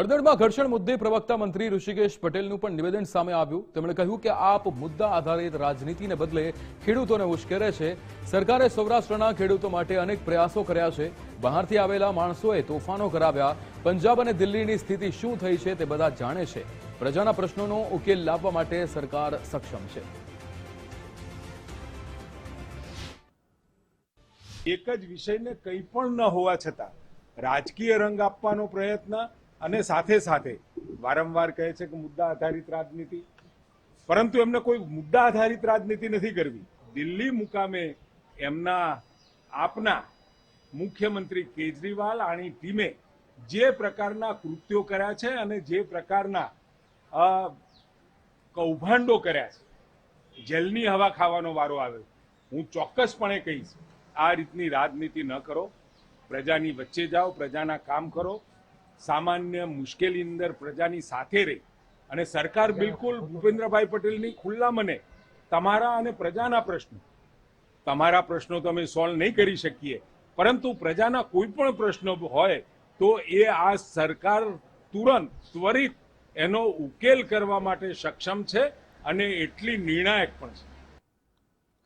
હળદરમાં ઘર્ષણ મુદ્દે પ્રવક્તા મંત્રી ઋષિકેશ પટેલનું પણ નિવેદન સામે આવ્યું. તેમણે કહ્યું કે આપ મુદ્દા આધારિત રાજનીતિને બદલે ખેડૂતોને ઉશ્કેરે છે. સરકારે સૌરાષ્ટ્રના ખેડૂતો માટે અનેક પ્રયાસો કર્યા છે. બહારથી આવેલા માણસોએ તોફાનો કરાવ્યા. પંજાબ અને દિલ્હીની સ્થિતિ શું થઈ છે તે બધા જાણે છે. પ્રજાના પ્રશ્નોનો ઉકેલ લાવવા માટે સરકાર સક્ષમ છે. એક જ વિષયને કંઈ પણ ન હોવા છતાં રાજકીય રંગ આપવાનો પ્રયત્ન અને સાથે સાથે વારંવાર કહે છે કે મુદ્દા આધારિત રાજનીતિ. પરંતુ એમને કોઈ મુદ્દા આધારિત રાજનીતિ નથી કરવી. દિલ્હી મુકામે એમના આપના મુખ્યમંત્રી કેજરીવાલ આની ટીમે જે પ્રકારના કૃત્યો કર્યા છે અને જે પ્રકારના કૌભાંડો કર્યા છે. જેલની હવા ખાવાનો વારો આવ્યો. હું ચોક્કસપણે કહીશ, આ રીતની રાજનીતિ ન કરો. પ્રજાની વચ્ચે જાઓ, પ્રજાના કામ કરો. સામાન્ય મુશ્કેલી અંદર પ્રજાની સાથે રહી. અને સરકાર બિલકુલ ભૂપેન્દ્રભાઈ પટેલની ખુલ્લા મને તમારા અને પ્રજાના પ્રશ્નો. તમારા પ્રશ્નો તો અમે સોલ્વ નહીં કરી શકીએ. પરંતુ પ્રજાના કોઈ પણ પ્રશ્નો હોય તો એ આ સરકાર તુરંત ત્વરિત એનો ઉકેલ કરવા માટે સક્ષમ છે અને એટલી નિર્ણાયક પણ છે.